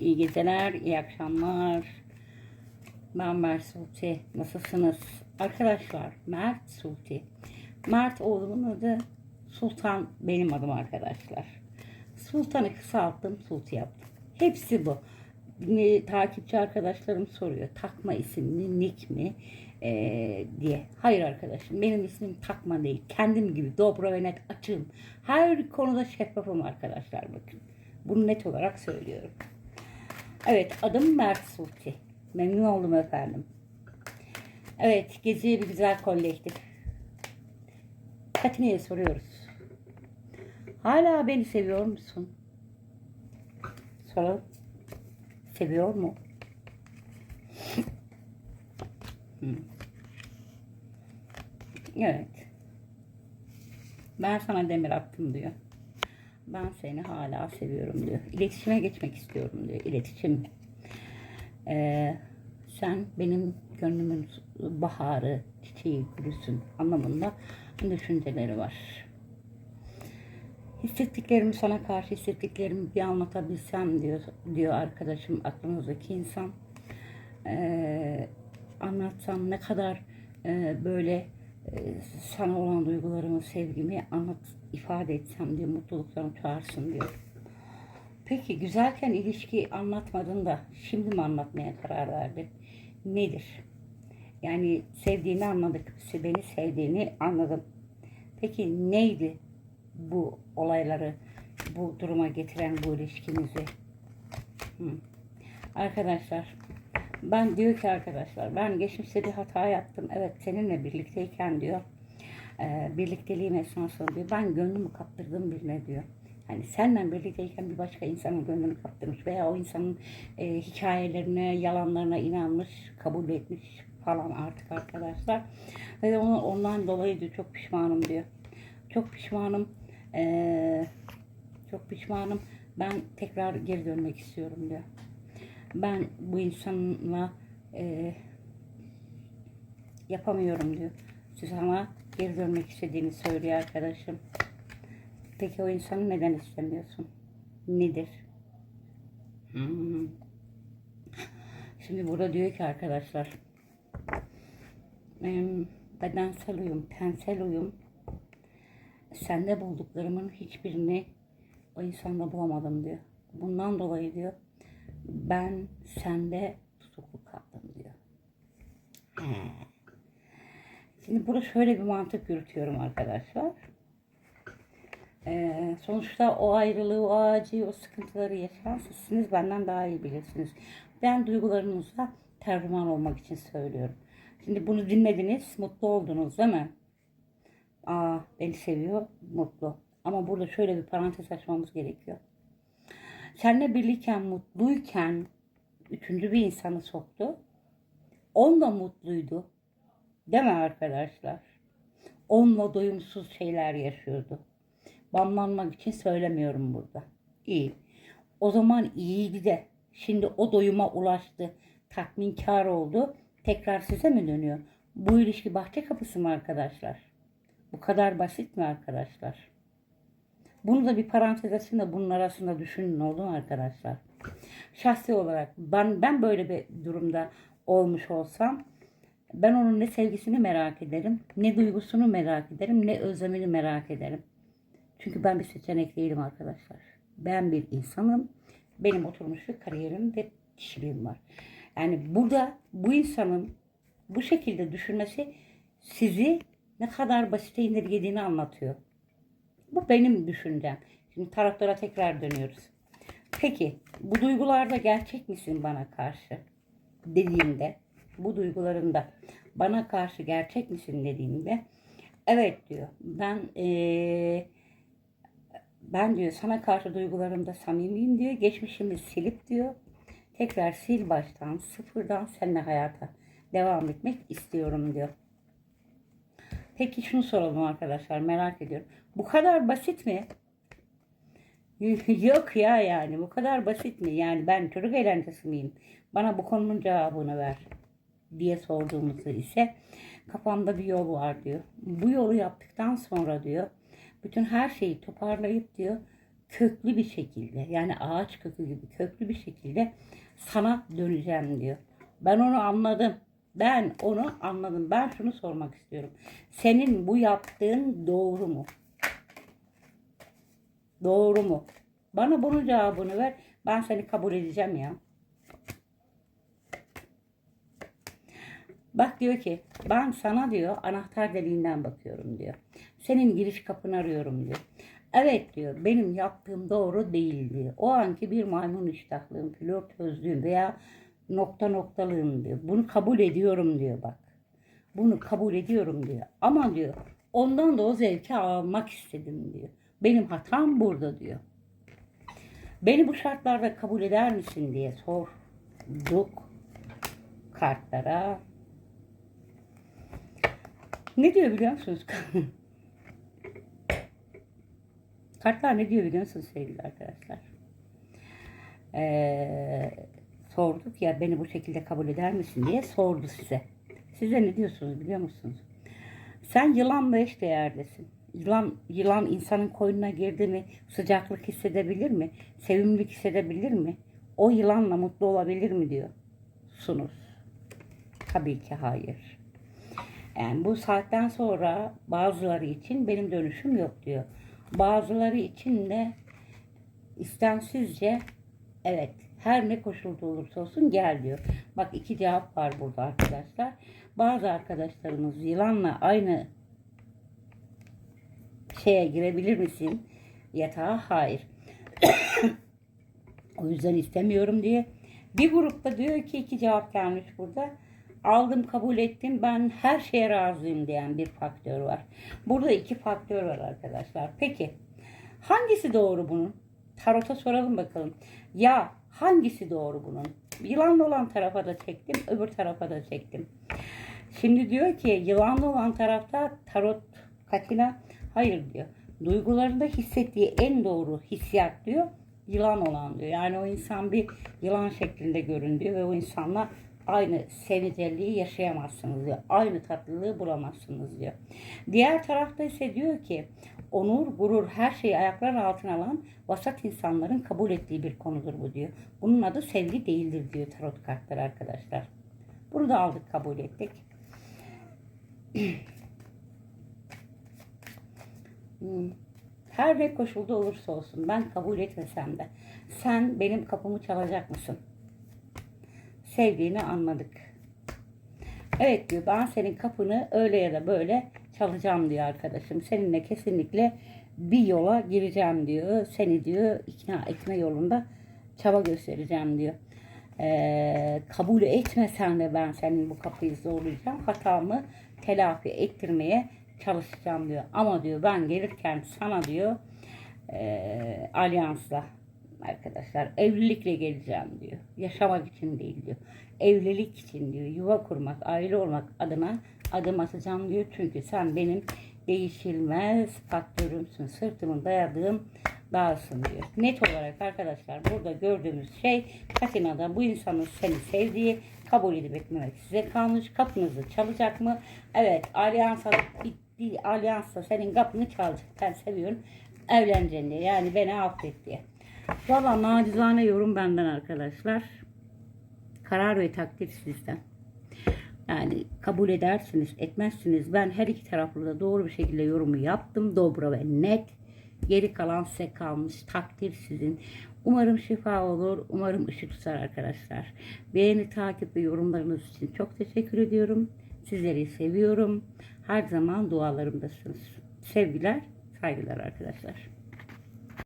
İyi geceler, iyi akşamlar. Ben Mert Sulti. Nasılsınız? Arkadaşlar, Mert Sulti. Mert oğlumun adı Sultan benim adım arkadaşlar. Sultan'ı kısalttım, Sulti yaptım. Hepsi bu. Takipçi arkadaşlarım soruyor. Takma isim mi, nick mi Ee, diye. Hayır arkadaşım, benim ismim takma değil. Kendim gibi dobra ve net açığım. Her konuda şeffafım arkadaşlar bakın. Bunu net olarak söylüyorum. Evet adım Mert Sulti. Memnun oldum efendim. Evet geziye bir güzel kolektif. Katine'ye soruyoruz. Hala beni seviyor musun? Soralım. Seviyor mu? Evet. Ben sana demir attım diyor. Ben seni hala seviyorum diyor. İletişime geçmek istiyorum diyor. İletişim. Ee, sen benim gönlümün baharı, çiçeği, gülüsün anlamında düşünceleri var. Hissettiklerimi sana karşı hissettiklerimi bir anlatabilsem diyor, diyor arkadaşım aklınızdaki insan. Ee, anlatsam ne kadar e, böyle sana olan duygularımı, sevgimi anlat, ifade etsem diye mutluluklarım çağırsın diyor. Peki güzelken ilişki anlatmadın da şimdi mi anlatmaya karar verdin? Nedir? Yani sevdiğini anladık. Beni sevdiğini anladım. Peki neydi bu olayları bu duruma getiren bu ilişkinizi? Hı. Arkadaşlar ben diyor ki arkadaşlar ben geçmişte bir hata yaptım. Evet seninle birlikteyken diyor. E, birlikteliğim esnasında diyor. Ben gönlümü kaptırdım birine diyor. Hani seninle birlikteyken bir başka insanın gönlünü kaptırmış veya o insanın e, hikayelerine, yalanlarına inanmış, kabul etmiş falan artık arkadaşlar. Ve onu, ondan dolayı diyor çok pişmanım diyor. Çok pişmanım. E, çok pişmanım. Ben tekrar geri dönmek istiyorum diyor. Ben bu insanla e, yapamıyorum diyor. Siz ama geri dönmek istediğini söylüyor arkadaşım. Peki o insanı neden istemiyorsun? Nedir? Hmm. Şimdi burada diyor ki arkadaşlar bedensel uyum, tensel uyum sende bulduklarımın hiçbirini o insanda bulamadım diyor. Bundan dolayı diyor ben sende tutuklu kaldım diyor. Şimdi burada şöyle bir mantık yürütüyorum arkadaşlar. Ee, sonuçta o ayrılığı, o acıyı, o sıkıntıları yaşayan sizsiniz. Benden daha iyi bilirsiniz. Ben duygularınıza tercüman olmak için söylüyorum. Şimdi bunu dinlediniz, mutlu oldunuz değil mi? Aa, beni seviyor, mutlu. Ama burada şöyle bir parantez açmamız gerekiyor. Seninle birlikteyken, mutluyken üçüncü bir insanı soktu. On da mutluydu. Değil mi arkadaşlar? Onunla doyumsuz şeyler yaşıyordu. Banlanmak için söylemiyorum burada. İyi. O zaman iyiydi de şimdi o doyuma ulaştı. Tatminkar oldu. Tekrar size mi dönüyor? Bu ilişki bahçe kapısı mı arkadaşlar? Bu kadar basit mi arkadaşlar? Bunu da bir parantez açın da bunun arasında düşünün oldu arkadaşlar? Şahsi olarak ben, ben böyle bir durumda olmuş olsam ben onun ne sevgisini merak ederim, ne duygusunu merak ederim, ne özlemini merak ederim. Çünkü ben bir seçenek değilim arkadaşlar. Ben bir insanım. Benim oturmuş bir kariyerim ve kişiliğim var. Yani burada bu insanın bu şekilde düşünmesi sizi ne kadar basite indirgediğini anlatıyor. Bu benim düşüncem. Şimdi taraflara tekrar dönüyoruz. Peki bu duygularda gerçek misin bana karşı dediğimde bu duygularında bana karşı gerçek misin dediğimde evet diyor. Ben ee, ben diyor sana karşı duygularımda samimiyim diyor. Geçmişimi silip diyor. Tekrar sil baştan sıfırdan seninle hayata devam etmek istiyorum diyor. Peki şunu soralım arkadaşlar merak ediyorum. Bu kadar basit mi? Yok ya yani bu kadar basit mi? Yani ben çocuk eğlencesi miyim? Bana bu konunun cevabını ver diye sorduğumuzda ise kafamda bir yol var diyor. Bu yolu yaptıktan sonra diyor bütün her şeyi toparlayıp diyor köklü bir şekilde yani ağaç kökü gibi köklü bir şekilde sana döneceğim diyor. Ben onu anladım. Ben onu anladım. Ben şunu sormak istiyorum. Senin bu yaptığın doğru mu? Doğru mu? Bana bunun cevabını ver. Ben seni kabul edeceğim ya. Bak diyor ki ben sana diyor anahtar deliğinden bakıyorum diyor. Senin giriş kapını arıyorum diyor. Evet diyor benim yaptığım doğru değil diyor. O anki bir maymun iştahlığım, flörtözlüğüm veya nokta noktalığım diyor. Bunu kabul ediyorum diyor bak. Bunu kabul ediyorum diyor. Ama diyor ondan da o zevki almak istedim diyor. Benim hatam burada diyor. Beni bu şartlarda kabul eder misin diye sorduk kartlara. Ne diyor biliyor musunuz? Kartlar ne diyor biliyor musunuz sevgili arkadaşlar? Ee, sorduk ya beni bu şekilde kabul eder misin diye sordu size. Size ne diyorsunuz biliyor musunuz? Sen yılanla eş değerdesin. Yılan, yılan insanın koynuna girdi mi sıcaklık hissedebilir mi? Sevimlilik hissedebilir mi? O yılanla mutlu olabilir mi diyor sunuz. Tabii ki hayır. Yani bu saatten sonra bazıları için benim dönüşüm yok diyor. Bazıları için de istemsizce evet her ne koşulda olursa olsun gel diyor. Bak iki cevap var burada arkadaşlar. Bazı arkadaşlarımız yılanla aynı şeye girebilir misin? Yatağa hayır. o yüzden istemiyorum diye. Bir grupta diyor ki iki cevap gelmiş burada. Aldım kabul ettim ben her şeye razıyım diyen bir faktör var. Burada iki faktör var arkadaşlar. Peki hangisi doğru bunun? Tarota soralım bakalım. Ya hangisi doğru bunun? Yılanlı olan tarafa da çektim, öbür tarafa da çektim. Şimdi diyor ki yılanlı olan tarafta tarot katina hayır diyor. Duygularında hissettiği en doğru hissiyat diyor yılan olan diyor. Yani o insan bir yılan şeklinde görün ve o insanla aynı sevicelliği yaşayamazsınız diyor. Aynı tatlılığı bulamazsınız diyor. Diğer tarafta ise diyor ki onur, gurur, her şeyi ayaklar altına alan vasat insanların kabul ettiği bir konudur bu diyor. Bunun adı sevgi değildir diyor tarot kartları arkadaşlar. Bunu da aldık kabul ettik. Her ne koşulda olursa olsun ben kabul etmesem de sen benim kapımı çalacak mısın? Sevdiğini anladık. Evet diyor ben senin kapını öyle ya da böyle çalacağım diyor arkadaşım. Seninle kesinlikle bir yola gireceğim diyor. Seni diyor ikna etme yolunda çaba göstereceğim diyor. Ee, kabul etmesen de ben senin bu kapıyı zorlayacağım. Hatamı telafi ettirmeye çalışacağım diyor. Ama diyor ben gelirken sana diyor e, alyansla arkadaşlar evlilikle geleceğim diyor. Yaşamak için değil diyor. Evlilik için diyor. Yuva kurmak, aile olmak adına adım atacağım diyor. Çünkü sen benim değişilmez faktörümsün. Sırtımın dayadığım dağısın diyor. Net olarak arkadaşlar burada gördüğümüz şey Katina'da bu insanın seni sevdiği kabul edip etmemek size kalmış. Kapınızı çalacak mı? Evet alyansa alyansla senin kapını çalacak. Ben seviyorum. Evleneceksin diye. Yani beni affet diye. Valla nacizane yorum benden arkadaşlar. Karar ve takdir sizden. Yani kabul edersiniz, etmezsiniz. Ben her iki taraflı da doğru bir şekilde yorumu yaptım. Dobra ve net. Geri kalan size kalmış. Takdir sizin. Umarım şifa olur. Umarım ışık tutar arkadaşlar. Beğeni, takip ve yorumlarınız için çok teşekkür ediyorum. Sizleri seviyorum. Her zaman dualarımdasınız. Sevgiler, saygılar arkadaşlar.